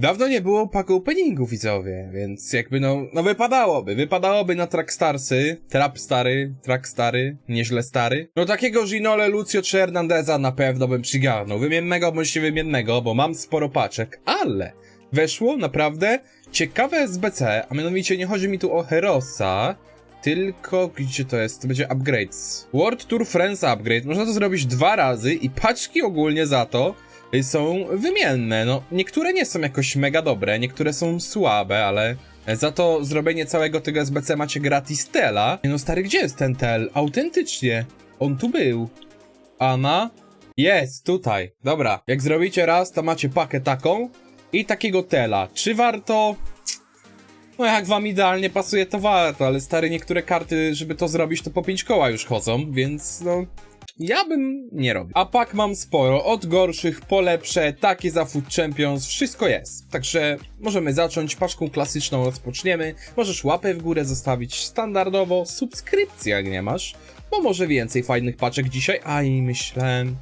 Dawno nie było pack openingu widzowie, więc jakby no, no wypadałoby, wypadałoby na Trackstarsy, Trap stary, Track stary, nieźle stary. No takiego Ginole Lucio czy Hernandeza na pewno bym przygarnął, wymiennego bądź niewymiennego, bo mam sporo paczek, ale weszło naprawdę ciekawe SBC, a mianowicie nie chodzi mi tu o Herosa, tylko gdzie to jest? To będzie upgrades. World Tour Friends Upgrade. Można to zrobić dwa razy i paczki ogólnie za to są wymienne. No, niektóre nie są jakoś mega dobre, niektóre są słabe, ale za to zrobienie całego tego SBC macie gratis tela. No stary, gdzie jest ten tel? Autentycznie. On tu był. Ana? Jest, tutaj. Dobra, jak zrobicie raz, to macie pakę taką i takiego tela. Czy warto? No jak wam idealnie pasuje, to warto, ale stary, niektóre karty, żeby to zrobić, to po 5 koła już chodzą, więc no... Ja bym nie robił. A pak mam sporo, od gorszych po lepsze, takie za Food Champions, wszystko jest. Także możemy zacząć, paczką klasyczną rozpoczniemy, możesz łapę w górę zostawić standardowo, subskrypcję jak nie masz, bo może więcej fajnych paczek dzisiaj, a i myślałem...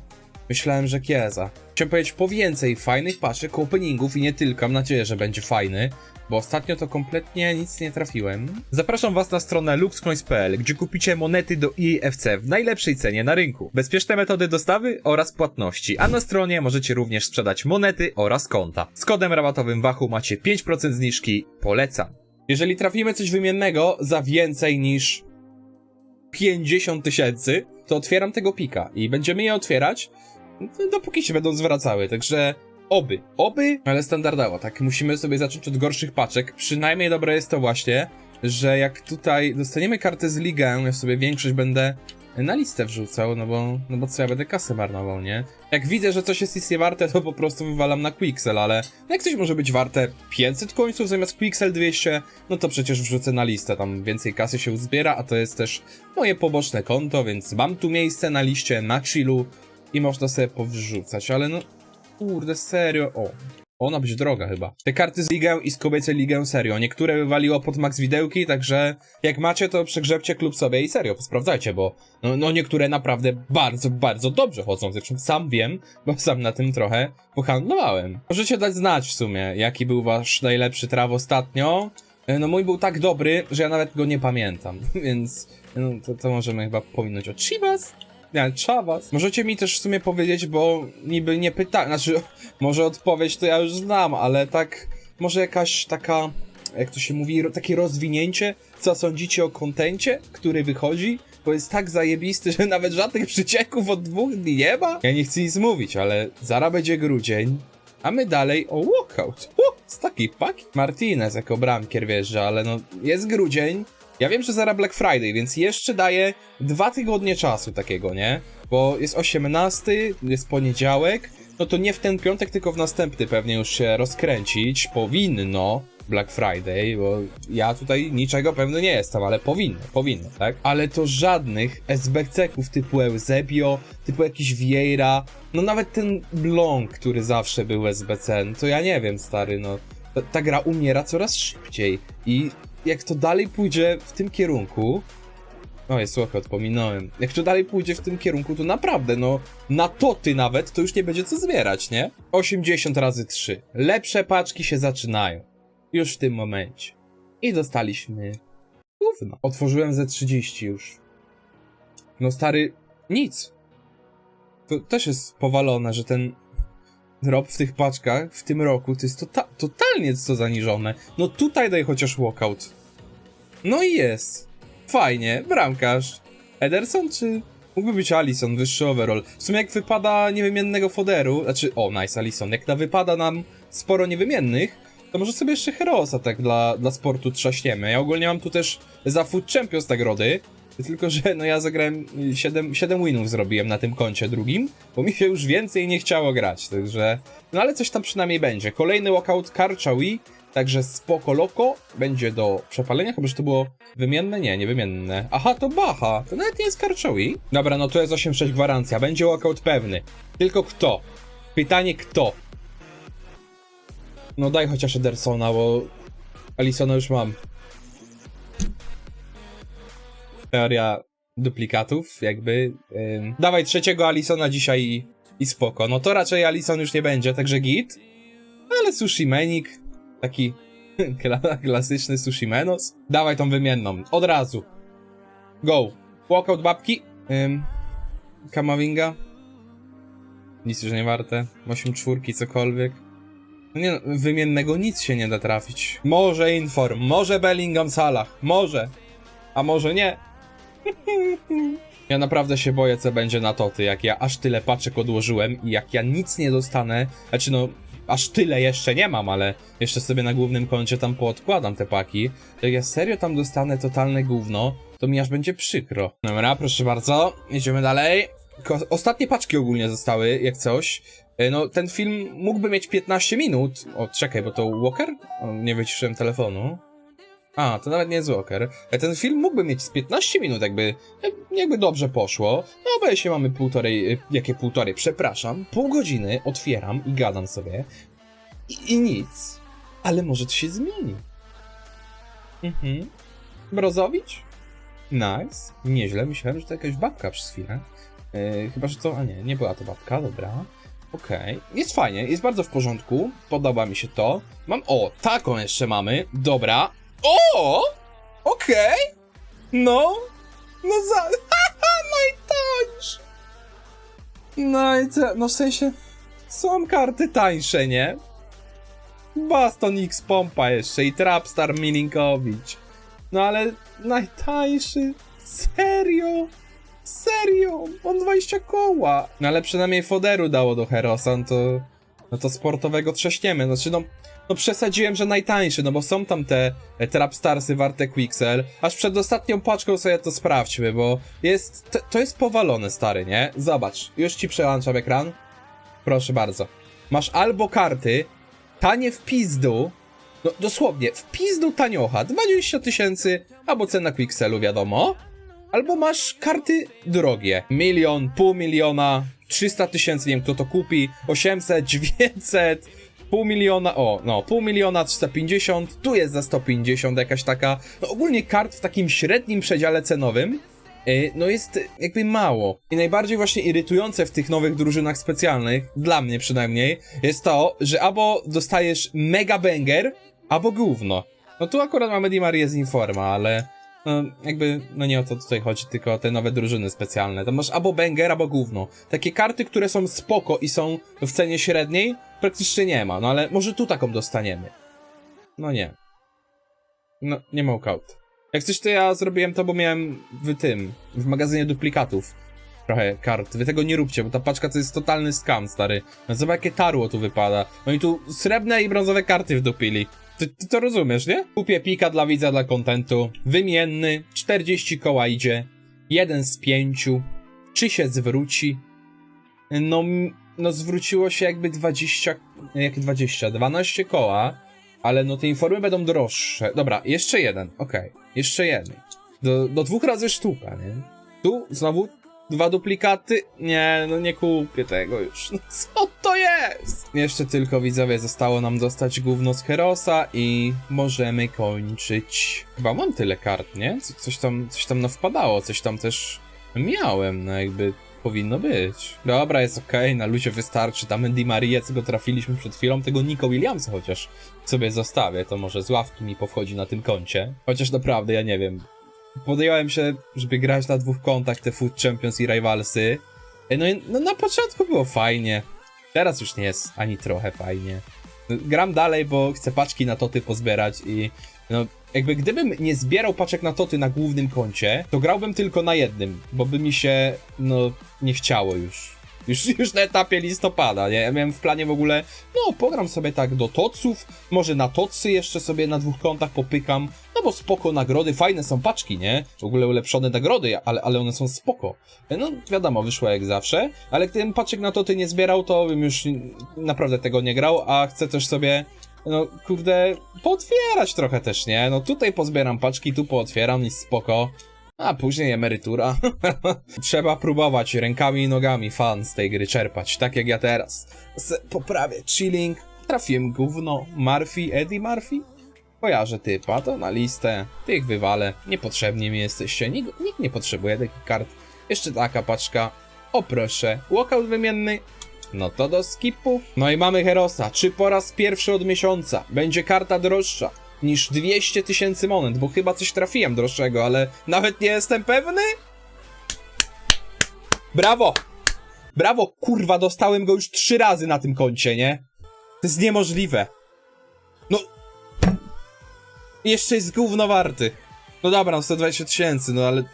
Myślałem, że Kieza. Chciałem powiedzieć po więcej fajnych paczek, openingów i nie tylko, mam nadzieję, że będzie fajny, bo ostatnio to kompletnie nic nie trafiłem. Zapraszam Was na stronę luxcoins.pl, gdzie kupicie monety do EFC w najlepszej cenie na rynku. Bezpieczne metody dostawy oraz płatności, a na stronie możecie również sprzedać monety oraz konta. Z kodem rabatowym Wachu macie 5% zniżki, polecam. Jeżeli trafimy coś wymiennego za więcej niż 50 tysięcy, to otwieram tego pika i będziemy je otwierać, no, dopóki się będą zwracały, także oby, oby, ale standardowo, tak, musimy sobie zacząć od gorszych paczek, przynajmniej dobre jest to właśnie, że jak tutaj dostaniemy kartę z ligę, ja sobie większość będę na listę wrzucał, no bo, no bo co ja będę kasę marnował, nie? Jak widzę, że coś jest nic nie warte, to po prostu wywalam na Quixel, ale jak coś może być warte 500 końców zamiast Quixel 200, no to przecież wrzucę na listę, tam więcej kasy się uzbiera, a to jest też moje poboczne konto, więc mam tu miejsce na liście, na chillu i można sobie powrzucać, ale no kurde, serio, o. Ona być droga chyba. Te karty z ligę i z kobiecej ligę serio. Niektóre wywaliło pod max widełki, także jak macie, to przegrzebcie klub sobie i serio, sprawdzajcie, bo no, no niektóre naprawdę bardzo, bardzo dobrze chodzą. Zresztą sam wiem, bo sam na tym trochę pohandlowałem. Możecie dać znać w sumie, jaki był wasz najlepszy traw ostatnio. E, No mój był tak dobry, że ja nawet go nie pamiętam, więc no, to, to możemy chyba pominąć od Chivas. Nie, Chavas. Możecie mi też w sumie powiedzieć, bo niby nie pyta... Znaczy, może odpowiedź to ja już znam, ale tak... Może jakaś taka... Jak to się mówi? Takie rozwinięcie? Co sądzicie o kontencie, który wychodzi? Bo jest tak zajebisty, że nawet żadnych przycieków od dwóch dni nie ma? Ja nie chcę nic mówić, ale zaraz będzie grudzień. A my dalej o walkout. O, z takiej paki. Martinez jako bramkier wjeżdża, ale no jest grudzień. Ja wiem, że zaraz Black Friday, więc jeszcze daję dwa tygodnie czasu takiego, nie? Bo jest 18, jest poniedziałek, no to nie w ten piątek, tylko w następny pewnie już się rozkręcić. Powinno Black Friday, bo ja tutaj niczego pewny nie jestem, ale powinno, powinno, tak? Ale to żadnych SBC-ków typu Eusebio, typu jakiś Vieira, no nawet ten Blanc, który zawsze był SBC, no to ja nie wiem, stary, no. Ta gra umiera coraz szybciej i jak to dalej pójdzie w tym kierunku, o, jest słuchaj, pominąłem. Jak to dalej pójdzie w tym kierunku, to naprawdę, no, na toty nawet, to już nie będzie co zbierać, nie? 80 razy 3. Lepsze paczki się zaczynają. Już w tym momencie. I dostaliśmy gówno. Otworzyłem ze 30 już. No stary, nic. To też jest powalone, że ten drop w tych paczkach w tym roku to jest tota totalnie co zaniżone. No tutaj daj chociaż walkout. No i jest. Fajnie, bramkarz. Ederson czy... Mógłby być Alison, wyższy overall. W sumie jak wypada niewymiennego foderu, znaczy, o, nice Alison, jak na wypada nam sporo niewymiennych, to może sobie jeszcze Herosa tak dla, dla sportu trzaśniemy. Ja ogólnie mam tu też za Food Champions nagrody, tylko że no ja zagrałem 7, 7 winów zrobiłem na tym koncie drugim, bo mi się już więcej nie chciało grać, także... No ale coś tam przynajmniej będzie. Kolejny walkout Karchawi, także spoko loko, będzie do przepalenia, chyba że to było wymienne? Nie, nie wymienne. Aha, to Baha, to nawet nie jest Karchawi. Dobra, no to jest 8-6 gwarancja, będzie walkout pewny. Tylko kto? Pytanie kto? No daj chociaż Edersona, bo Alisona już mam. Teoria duplikatów, jakby. Dawaj trzeciego Alisona dzisiaj i, i spoko. No to raczej Alison już nie będzie, także git. ale sushi menik, taki kla- klasyczny sushi menos. Dawaj tą wymienną, od razu. Go. Walkout babki. Ym, Kamawinga. Nic już nie warte. 8 czwórki, cokolwiek. No nie no, wymiennego nic się nie da trafić. Może Inform, może Bellingham Salah, może. A może nie. Ja naprawdę się boję, co będzie na toty, jak ja aż tyle paczek odłożyłem i jak ja nic nie dostanę, znaczy no, aż tyle jeszcze nie mam, ale jeszcze sobie na głównym koncie tam poodkładam te paki, jak ja serio tam dostanę totalne gówno, to mi aż będzie przykro. Dobra, proszę bardzo, idziemy dalej. Ko- Ostatnie paczki ogólnie zostały, jak coś. E, No, ten film mógłby mieć 15 minut. O, czekaj, bo to Walker? O, nie wyciszyłem telefonu. A, to nawet nie jest Walker. E, Ten film mógłby mieć z 15 minut, jakby, jakby dobrze poszło. No, bo jeśli mamy półtorej, y, jakie półtorej, przepraszam, pół godziny otwieram i gadam sobie. I, i nic. Ale może to się zmieni. Mhm. Brozowicz? Nice. Nieźle. Myślałem, że to jakaś babka przez chwilę. Yy, chyba, że to... A nie, nie była to babka, dobra. Okej. Jest fajnie, jest bardzo w porządku. Podoba mi się to. Mam... O, taką jeszcze mamy. Dobra. O! Okej. No. No za... Najtańszy. No i co? No w sensie... Są karty tańsze, nie? Baston X Pompa jeszcze i Trapstar Milinkowicz. No ale najtańszy. Serio? Serio? On 20 koła. No ale przynajmniej foderu dało do Herosa, no to... No to sportowego trzaśniemy. Znaczy no... No przesadziłem, że najtańszy, no bo są tam te e, Trapstarsy warte Quixel. Aż przed ostatnią paczką sobie to sprawdźmy, bo jest... To, to jest powalone, stary, nie? Zobacz, już ci przełączam ekran. Proszę bardzo. Masz albo karty tanie w pizdu, no dosłownie, w pizdu taniocha, 20 tysięcy, albo cena Quixelu, wiadomo. Albo masz karty drogie, milion, pół miliona, 300 tysięcy, nie wiem kto to kupi, 800, 900, pół miliona, o, no, pół miliona, 350, tu jest za 150 jakaś taka, no ogólnie kart w takim średnim przedziale cenowym, y, no jest jakby mało. I najbardziej właśnie irytujące w tych nowych drużynach specjalnych, dla mnie przynajmniej, jest to, że albo dostajesz mega banger, albo gówno. No tu akurat mamy Di Marię z Informa, ale no jakby, no nie o to tutaj chodzi, tylko o te nowe drużyny specjalne. To masz albo banger, albo gówno. Takie karty, które są spoko i są w cenie średniej, praktycznie nie ma, no ale może tu taką dostaniemy. No nie. No, nie ma walkout. Jak coś to ja zrobiłem to, bo miałem w tym, w magazynie duplikatów trochę kart. Wy tego nie róbcie, bo ta paczka to jest totalny scam, stary. No zobacz jakie tarło tu wypada. No i tu srebrne i brązowe karty wdupili. Ty, ty to rozumiesz, nie? Kupię pika dla widza, dla kontentu. Wymienny, 40 koła idzie. Jeden z pięciu. Czy się zwróci? No, no zwróciło się jakby 20, jak 20, 12 koła, ale no te informy będą droższe. Dobra, jeszcze jeden, okej, jeszcze jeden. Do, do dwóch razy sztuka, nie? Tu znowu dwa duplikaty? Nie, no nie kupię tego już. No co jest? Jeszcze tylko widzowie zostało nam dostać gówno z Herosa i możemy kończyć. Chyba mam tyle kart, nie? Co- Coś tam, coś tam nawpadało, coś tam też miałem, no jakby powinno być. Dobra, jest okej, na luzie wystarczy. Tam Di Maria, co go trafiliśmy przed chwilą, tego Nico Williamsa chociaż sobie zostawię, to może z ławki mi powchodzi na tym koncie. Chociaż naprawdę, ja nie wiem. Podjąłem się, żeby grać na dwóch kontach te Food Champions i Rivalsy. No i no, na początku było fajnie. Teraz już nie jest ani trochę fajnie. No, Gram dalej, bo chcę paczki na toty pozbierać i no jakby gdybym nie zbierał paczek na toty na głównym koncie, to grałbym tylko na jednym, bo by mi się no nie chciało już. Już, już na etapie listopada, nie? Ja miałem w planie w ogóle, no pogram sobie tak do toców, może na tocy jeszcze sobie na dwóch kontach popykam, no bo spoko nagrody, fajne są paczki, nie? W ogóle ulepszone nagrody, ale, ale one są spoko. No wiadomo, wyszło jak zawsze, ale gdybym paczek na toty nie zbierał, to bym już naprawdę tego nie grał, a chcę też sobie no kurde, pootwierać trochę też, nie? No tutaj pozbieram paczki, tu pootwieram i spoko. A później emerytura. Trzeba próbować rękami i nogami fan z tej gry czerpać, tak jak ja teraz. Z poprawię chilling, trafiłem gówno, Murphy, Eddie Murphy? Kojarzę typa, to na listę, tych wywalę, niepotrzebni mi jesteście, nikt, nikt nie potrzebuje takich kart. Jeszcze taka paczka, o proszę, walkout wymienny, No to do skipu. No i mamy Herosa. Czy po raz pierwszy od miesiąca będzie karta droższa niż 200 tysięcy monet? Bo chyba coś trafiłem droższego, ale nawet nie jestem pewny. Brawo! Brawo, kurwa, dostałem go już trzy razy na tym koncie, nie? To jest niemożliwe. No. Jeszcze jest gówno warty. No dobra, no 120 tysięcy, no ale...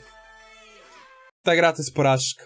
Ta gra to jest porażka.